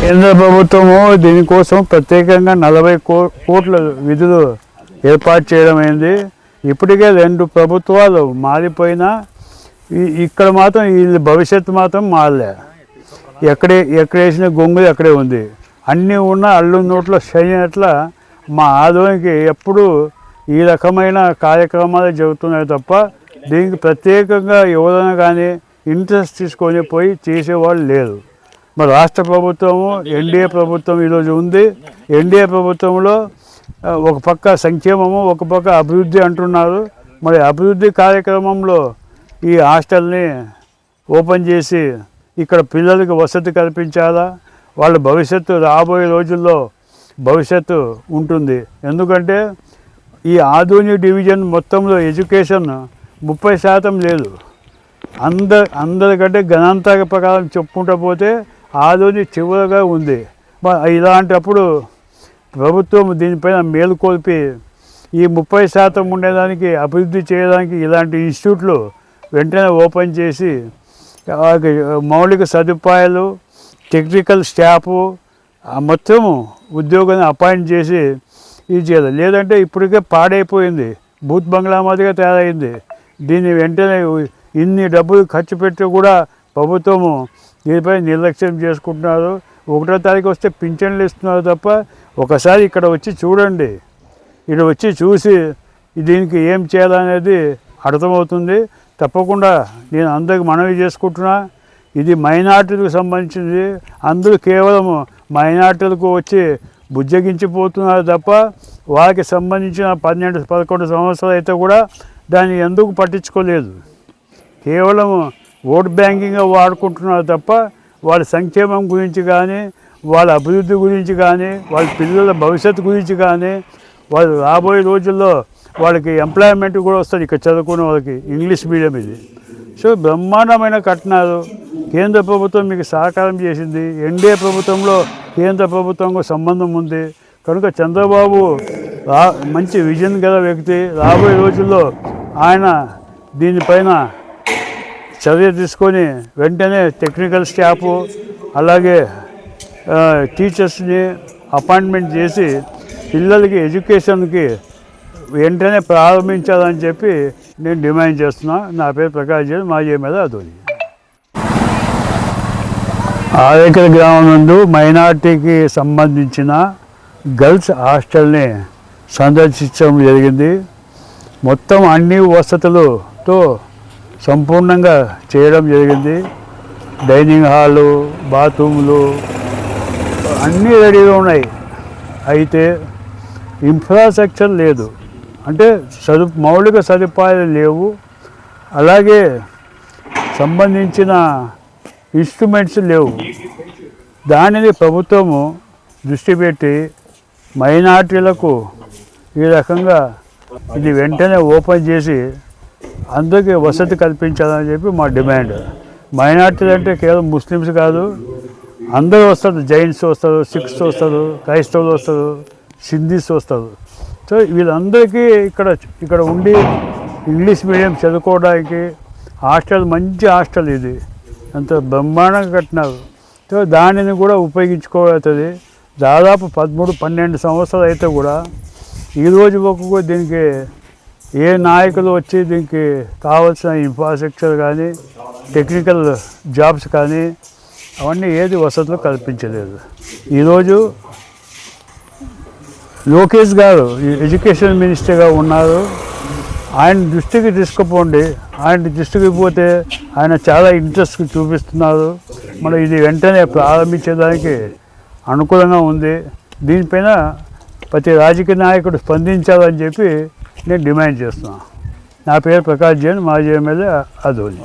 కేంద్ర ప్రభుత్వము దీనికోసం ప్రత్యేకంగా నలభై కో కోట్ల విధులు ఏర్పాటు చేయడం అయింది ఇప్పటికే రెండు ప్రభుత్వాలు మారిపోయినా ఇక్కడ మాత్రం వీళ్ళు భవిష్యత్తు మాత్రం మారలే. ఎక్కడే ఎక్కడ వేసిన గొంగులు అక్కడే ఉంది. అన్నీ ఉన్న అల్లు నోట్లో శైనట్ల మా ఆదోనికి ఎప్పుడూ ఈ రకమైన కార్యక్రమాలు జరుగుతున్నాయి తప్ప దీనికి ప్రత్యేకంగా ఎవరైనా కానీ ఇంట్రెస్ట్ తీసుకొని పోయి చేసేవాళ్ళు లేరు. మరి రాష్ట్ర ప్రభుత్వము ఎన్డీఏ ప్రభుత్వం ఈరోజు ఉంది. ఎన్డీఏ ప్రభుత్వంలో ఒక పక్క సంక్షేమము ఒక పక్క అభివృద్ధి అంటున్నారు. మరి అభివృద్ధి కార్యక్రమంలో ఈ హాస్టల్ని ఓపెన్ చేసి ఇక్కడ పిల్లలకు వసతి కల్పించాలా? వాళ్ళ భవిష్యత్తు రాబోయే రోజుల్లో భవిష్యత్తు ఉంటుంది. ఎందుకంటే ఈ ఆధునిక డివిజన్ మొత్తంలో ఎడ్యుకేషన్ ముప్పై శాతం లేదు. అంద అందరికంటే గణాంతర ప్రకారం చెప్పుకుంటూ పోతే ఆలోని చివరగా ఉంది. ఇలాంటప్పుడు ప్రభుత్వం దీనిపైన మేలుకొల్పి ఈ ముప్పై శాతం ఉండేదానికి అభివృద్ధి చేయడానికి ఇలాంటి ఇన్స్టిట్యూట్లు వెంటనే ఓపెన్ చేసి మౌలిక సదుపాయాలు టెక్నికల్ స్టాఫ్ మొత్తము ఉద్యోగాన్ని అపాయింట్ చేసి ఇది చేయాలి. లేదంటే ఇప్పటికే పాడైపోయింది. బూత్ బంగ్లా మాదిరిగా తయారైంది. దీన్ని వెంటనే ఇన్ని డబ్బులు ఖర్చు పెట్టి కూడా ప్రభుత్వము దీనిపై నిర్లక్ష్యం చేసుకుంటున్నారు. ఒకటో తారీఖు వస్తే పింఛన్లు ఇస్తున్నారు తప్ప ఒకసారి ఇక్కడ వచ్చి చూడండి. ఇక్కడ వచ్చి చూసి దీనికి ఏం చేయాలనేది అర్థమవుతుంది. తప్పకుండా నేను అందరికి మనవి చేసుకుంటున్నా. ఇది మైనార్టీలకు సంబంధించింది. అందరూ కేవలం మైనార్టీలకు వచ్చి బుజ్జగించిపోతున్నారు తప్ప వారికి సంబంధించిన పన్నెండు పదకొండు సంవత్సరాలు అయితే కూడా దాన్ని ఎందుకు పట్టించుకోలేదు? కేవలం ఓట్ బ్యాంకింగ్గా వాడుకుంటున్నారు తప్ప వాళ్ళ సంక్షేమం గురించి కానీ వాళ్ళ అభివృద్ధి గురించి కానీ వాళ్ళ పిల్లల భవిష్యత్తు గురించి కానీ వాళ్ళు రాబోయే రోజుల్లో వాళ్ళకి ఎంప్లాయ్మెంట్ కూడా వస్తుంది ఇక్కడ చదువుకునే వాళ్ళకి ఇంగ్లీష్ మీడియం ఇది. సో బ్రహ్మాండమైన కట్నాలు కేంద్ర ప్రభుత్వం మీకు సహకారం చేసింది. ఎన్డీఏ ప్రభుత్వంలో కేంద్ర ప్రభుత్వంకు సంబంధం ఉంది. కనుక చంద్రబాబు రా మంచి విజన్ గల వ్యక్తి. రాబోయే రోజుల్లో ఆయన దీనిపైన చర్య తీసుకొని వెంటనే టెక్నికల్ స్టాఫ్ అలాగే టీచర్స్ని అపాయింట్మెంట్ చేసి పిల్లలకి ఎడ్యుకేషన్కి వెంటనే ప్రారంభించాలని చెప్పి నేను డిమాండ్ చేస్తున్నా. నా పేరు ప్రకాష్ జైన్ మాజీ మీద అధోని ఆరేకల గ్రామం నందు మైనార్టీకి సంబంధించిన గర్ల్స్ హాస్టల్ని సందర్శించడం జరిగింది. మొత్తం అన్ని వసతులతో సంపూర్ణంగా చేయడం జరిగింది. డైనింగ్ హాలు బాత్రూములు అన్నీ రెడీగా ఉన్నాయి. అయితే ఇన్ఫ్రాస్ట్రక్చర్ లేదు. అంటే సదు మౌలిక సదుపాయాలు లేవు. అలాగే సంబంధించిన ఇన్స్ట్రుమెంట్స్ లేవు. దానిని ప్రభుత్వము దృష్టి పెట్టి మైనార్టీలకు ఈ రకంగా ఇది వెంటనే ఓపెన్ చేసి అందరికీ వసతి కల్పించాలని చెప్పి మా డిమాండ్. మైనార్టీలు అంటే కేవలం ముస్లిమ్స్ కాదు అందరూ వస్తారు. జైన్స్ వస్తారు సిక్స్ వస్తారు క్రైస్తవులు వస్తారు సింధీస్ వస్తారు. సో వీళ్ళందరికీ ఇక్కడ ఇక్కడ ఉండి ఇంగ్లీష్ మీడియం చదువుకోవడానికి హాస్టల్ మంచి హాస్టల్ ఇది. అంత బ్రహ్మాండంగా కట్టినారు. సో దానిని కూడా ఉపయోగించుకోగలుగుతుంది. దాదాపు పదమూడు పన్నెండు సంవత్సరాలు అయితే కూడా ఈ రోజు వరకు కూడా దీనికి ఏ నాయకులు వచ్చి దీనికి కావాల్సిన ఇన్ఫ్రాస్ట్రక్చర్ కానీ టెక్నికల్ జాబ్స్ కానీ అవన్నీ ఏది వసతులు కల్పించలేదు. ఈరోజు లోకేష్ గారు ఎడ్యుకేషన్ మినిస్టర్గా ఉన్నారు. ఆయన దృష్టికి తీసుకుపోండి. ఆయన దృష్టికి పోతే ఆయన చాలా ఇంట్రెస్ట్ చూపిస్తున్నారు. మనం ఇది వెంటనే ప్రారంభించేదానికి అనుకూలంగా ఉంది. దీనిపైన ప్రతి రాజకీయ నాయకుడు స్పందించాలని చెప్పి నేను డిమాండ్ చేస్తున్నాను నా పేరు ప్రకాష్ జైన్ మాజీ ఎమ్మెల్యే అధోని